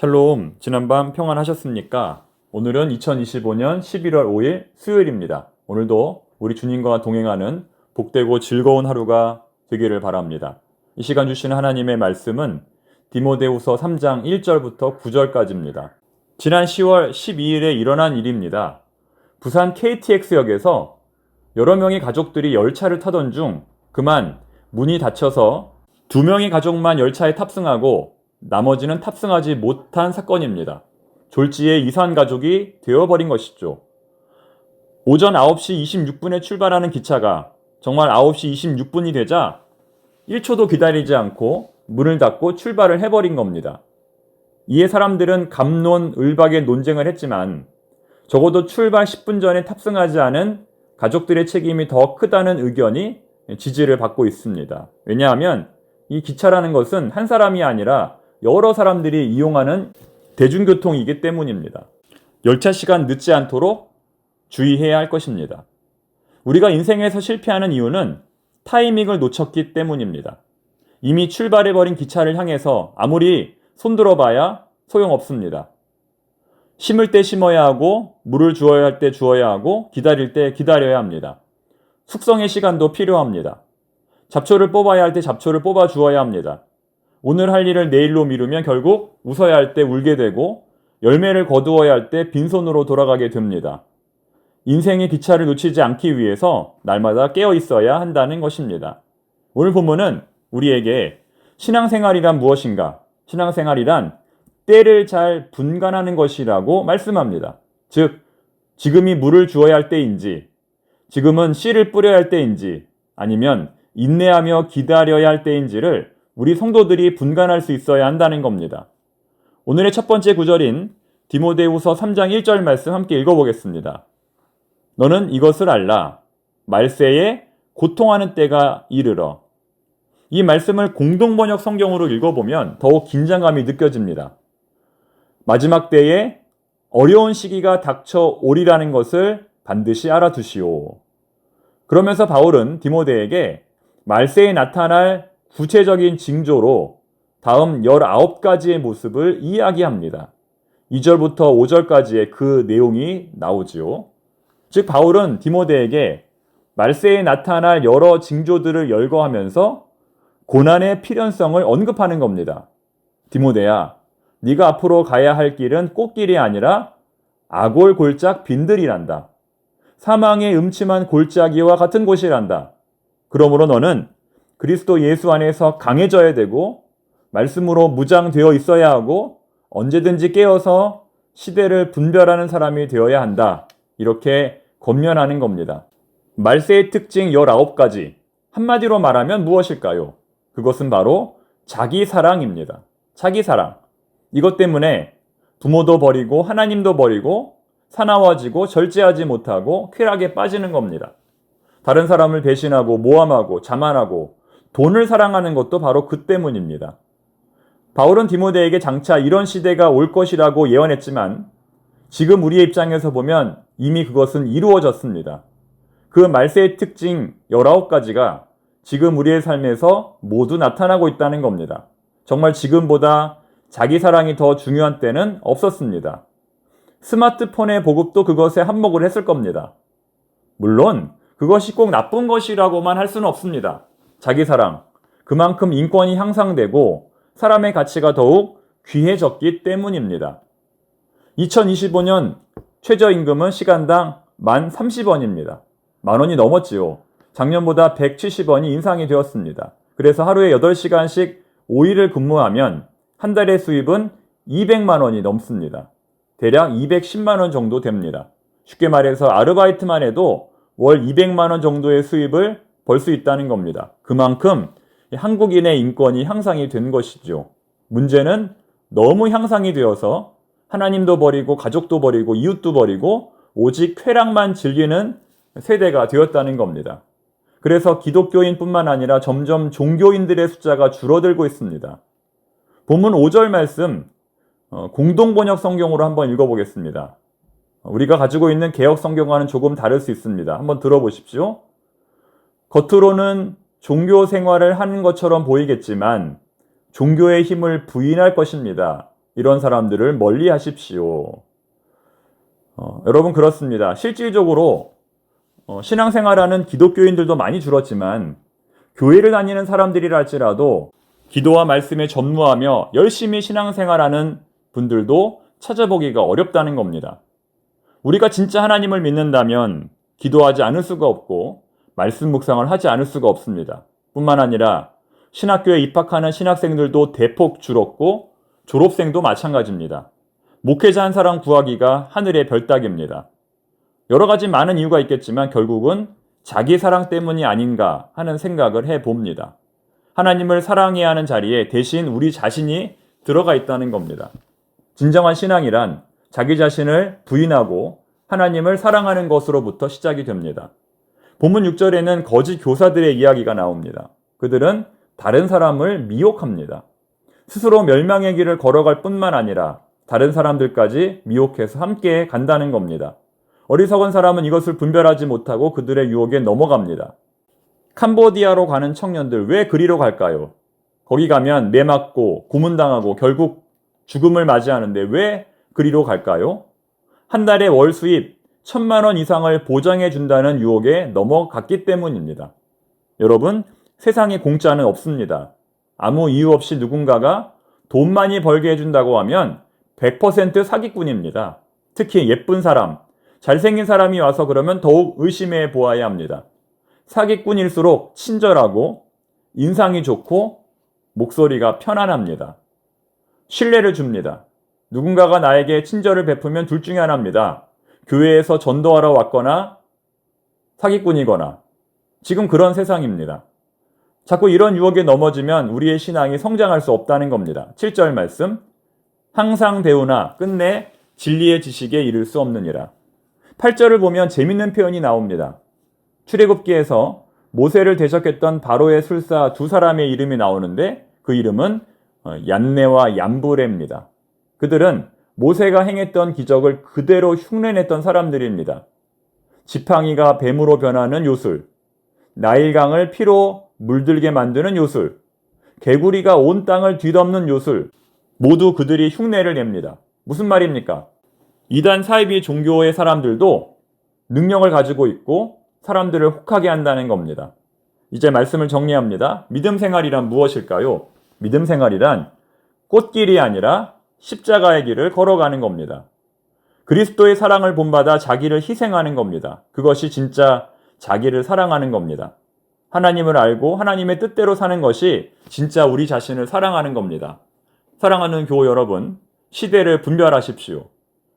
샬롬, 지난밤 평안하셨습니까? 오늘은 2025년 11월 5일 수요일입니다. 오늘도 우리 주님과 동행하는 복되고 즐거운 하루가 되기를 바랍니다. 이 시간 주시는 하나님의 말씀은 디모데후서 3장 1절부터 9절까지입니다. 지난 10월 12일에 일어난 일입니다. 부산 KTX역에서 여러 명의 가족들이 열차를 타던 중 그만 문이 닫혀서 두 명의 가족만 열차에 탑승하고 나머지는 탑승하지 못한 사건입니다. 졸지에 이산 가족이 되어버린 것이죠. 오전 9시 26분에 출발하는 기차가 정말 9시 26분이 되자 1초도 기다리지 않고 문을 닫고 출발을 해버린 겁니다. 이에 사람들은 감론 을박의 논쟁을 했지만 적어도 출발 10분 전에 탑승하지 않은 가족들의 책임이 더 크다는 의견이 지지를 받고 있습니다. 왜냐하면 이 기차라는 것은 한 사람이 아니라 여러 사람들이 이용하는 대중교통이기 때문입니다. 열차 시간 늦지 않도록 주의해야 할 것입니다. 우리가 인생에서 실패하는 이유는 타이밍을 놓쳤기 때문입니다. 이미 출발해버린 기차를 향해서 아무리 손들어 봐야 소용없습니다. 심을 때 심어야 하고, 물을 주어야 할 때 주어야 하고, 기다릴 때 기다려야 합니다. 숙성의 시간도 필요합니다. 잡초를 뽑아야 할 때 잡초를 뽑아 주어야 합니다. 오늘 할 일을 내일로 미루면 결국 웃어야 할 때 울게 되고 열매를 거두어야 할 때 빈손으로 돌아가게 됩니다. 인생의 기차를 놓치지 않기 위해서 날마다 깨어 있어야 한다는 것입니다. 오늘 본문은 우리에게 신앙생활이란 무엇인가? 신앙생활이란 때를 잘 분간하는 것이라고 말씀합니다. 즉, 지금이 물을 주어야 할 때인지, 지금은 씨를 뿌려야 할 때인지, 아니면 인내하며 기다려야 할 때인지를 우리 성도들이 분간할 수 있어야 한다는 겁니다. 오늘의 첫 번째 구절인 디모데후서 3장 1절 말씀 함께 읽어보겠습니다. 너는 이것을 알라. 말세에 고통하는 때가 이르러. 이 말씀을 공동번역 성경으로 읽어보면 더욱 긴장감이 느껴집니다. 마지막 때에 어려운 시기가 닥쳐오리라는 것을 반드시 알아두시오. 그러면서 바울은 디모데에게 말세에 나타날 구체적인 징조로 다음 19가지의 모습을 이야기합니다. 2절부터 5절까지의 그 내용이 나오지요. 즉 바울은 디모데에게 말세에 나타날 여러 징조들을 열거하면서 고난의 필연성을 언급하는 겁니다. 디모데야, 네가 앞으로 가야 할 길은 꽃길이 아니라 아골 골짝 빈들이란다. 사망의 음침한 골짜기와 같은 곳이란다. 그러므로 너는 그리스도 예수 안에서 강해져야 되고 말씀으로 무장되어 있어야 하고 언제든지 깨어서 시대를 분별하는 사람이 되어야 한다. 이렇게 권면하는 겁니다. 말세의 특징 19가지. 한마디로 말하면 무엇일까요? 그것은 바로 자기 사랑입니다. 자기 사랑. 이것 때문에 부모도 버리고 하나님도 버리고 사나워지고 절제하지 못하고 쾌락에 빠지는 겁니다. 다른 사람을 배신하고 모함하고 자만하고 돈을 사랑하는 것도 바로 그 때문입니다. 바울은 디모데에게 장차 이런 시대가 올 것이라고 예언했지만 지금 우리의 입장에서 보면 이미 그것은 이루어졌습니다. 그 말세의 특징 19가지가 지금 우리의 삶에서 모두 나타나고 있다는 겁니다. 정말 지금보다 자기 사랑이 더 중요한 때는 없었습니다. 스마트폰의 보급도 그것에 한몫을 했을 겁니다. 물론 그것이 꼭 나쁜 것이라고만 할 수는 없습니다. 자기 사랑. 그만큼 인권이 향상되고 사람의 가치가 더욱 귀해졌기 때문입니다. 2025년 최저임금은 시간당 만 30원입니다. 만 원이 넘었지요. 작년보다 170원이 인상이 되었습니다. 그래서 하루에 8시간씩 5일을 근무하면 한 달의 수입은 200만 원이 넘습니다. 대략 210만 원 정도 됩니다. 쉽게 말해서 아르바이트만 해도 월 200만 원 정도의 수입을 벌 수 있다는 겁니다. 그만큼 한국인의 인권이 향상이 된 것이죠. 문제는 너무 향상이 되어서 하나님도 버리고 가족도 버리고 이웃도 버리고 오직 쾌락만 즐기는 세대가 되었다는 겁니다. 그래서 기독교인뿐만 아니라 점점 종교인들의 숫자가 줄어들고 있습니다. 본문 5절 말씀 어, 공동 번역 성경으로 한번 읽어보겠습니다. 우리가 가지고 있는 개혁 성경과는 조금 다를 수 있습니다. 한번 들어보십시오. 겉으로는 종교 생활을 하는 것처럼 보이겠지만 종교의 힘을 부인할 것입니다. 이런 사람들을 멀리 하십시오. 어, 여러분 그렇습니다. 실질적으로 어, 신앙생활하는 기독교인들도 많이 줄었지만 교회를 다니는 사람들이라 할지라도 기도와 말씀에 전무하며 열심히 신앙생활하는 분들도 찾아보기가 어렵다는 겁니다. 우리가 진짜 하나님을 믿는다면 기도하지 않을 수가 없고 말씀 묵상을 하지 않을 수가 없습니다. 뿐만 아니라 신학교에 입학하는 신학생들도 대폭 줄었고 졸업생도 마찬가지입니다. 목회자 한 사람 구하기가 하늘의 별따기입니다. 여러 가지 많은 이유가 있겠지만 결국은 자기 사랑 때문이 아닌가 하는 생각을 해 봅니다. 하나님을 사랑해야 하는 자리에 대신 우리 자신이 들어가 있다는 겁니다. 진정한 신앙이란 자기 자신을 부인하고 하나님을 사랑하는 것으로부터 시작이 됩니다. 본문 6절에는 거짓 교사들의 이야기가 나옵니다. 그들은 다른 사람을 미혹합니다. 스스로 멸망의 길을 걸어갈 뿐만 아니라 다른 사람들까지 미혹해서 함께 간다는 겁니다. 어리석은 사람은 이것을 분별하지 못하고 그들의 유혹에 넘어갑니다. 캄보디아로 가는 청년들 왜 그리로 갈까요? 거기 가면 매 맞고 고문당하고 결국 죽음을 맞이하는데 왜 그리로 갈까요? 한 달에 월 수입 천만 원 이상을 보장해 준다는 유혹에 넘어갔기 때문입니다. 여러분, 세상에 공짜는 없습니다. 아무 이유 없이 누군가가 돈 많이 벌게 해준다고 하면 100% 사기꾼입니다. 특히 예쁜 사람, 잘생긴 사람이 와서 그러면 더욱 의심해 보아야 합니다. 사기꾼일수록 친절하고 인상이 좋고 목소리가 편안합니다. 신뢰를 줍니다. 누군가가 나에게 친절을 베푸면 둘 중에 하나입니다. 교회에서 전도하러 왔거나 사기꾼이거나 지금 그런 세상입니다. 자꾸 이런 유혹에 넘어지면 우리의 신앙이 성장할 수 없다는 겁니다. 7절 말씀. 항상 배우나 끝내 진리의 지식에 이를 수 없느니라. 8절을 보면 재밌는 표현이 나옵니다. 출애굽기에서 모세를 대적했던 바로의 술사 두 사람의 이름이 나오는데 그 이름은 어, 얀네와 얀브레입니다. 그들은 모세가 행했던 기적을 그대로 흉내냈던 사람들입니다. 지팡이가 뱀으로 변하는 요술, 나일강을 피로 물들게 만드는 요술, 개구리가 온 땅을 뒤덮는 요술, 모두 그들이 흉내를 냅니다. 무슨 말입니까? 이단 사이비 종교의 사람들도 능력을 가지고 있고 사람들을 혹하게 한다는 겁니다. 이제 말씀을 정리합니다. 믿음 생활이란 무엇일까요? 믿음 생활이란 꽃길이 아니라 십자가의 길을 걸어가는 겁니다. 그리스도의 사랑을 본받아 자기를 희생하는 겁니다. 그것이 진짜 자기를 사랑하는 겁니다. 하나님을 알고 하나님의 뜻대로 사는 것이 진짜 우리 자신을 사랑하는 겁니다. 사랑하는 교우 여러분, 시대를 분별하십시오.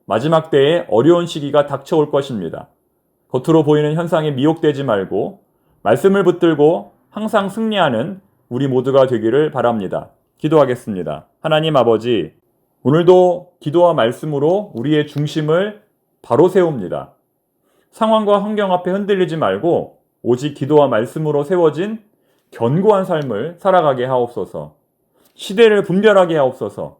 마지막 때에 어려운 시기가 닥쳐올 것입니다. 겉으로 보이는 현상에 미혹되지 말고 말씀을 붙들고 항상 승리하는 우리 모두가 되기를 바랍니다. 기도하겠습니다. 하나님 아버지, 오늘도 기도와 말씀으로 우리의 중심을 바로 세웁니다. 상황과 환경 앞에 흔들리지 말고 오직 기도와 말씀으로 세워진 견고한 삶을 살아가게 하옵소서. 시대를 분별하게 하옵소서.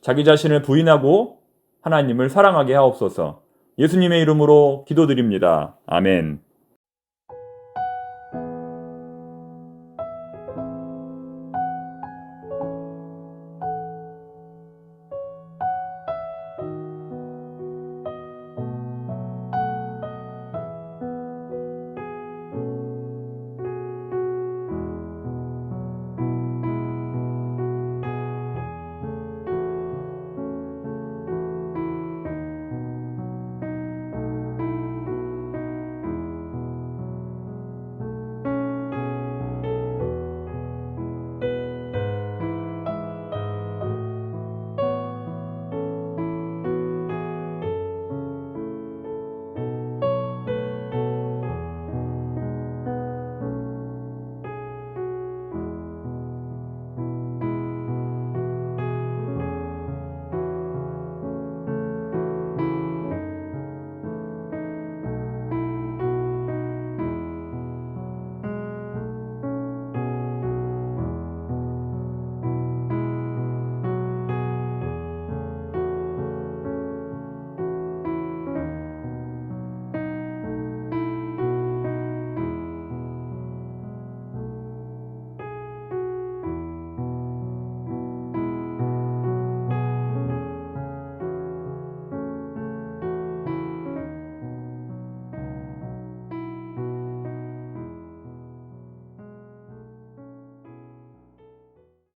자기 자신을 부인하고 하나님을 사랑하게 하옵소서. 예수님의 이름으로 기도드립니다. 아멘.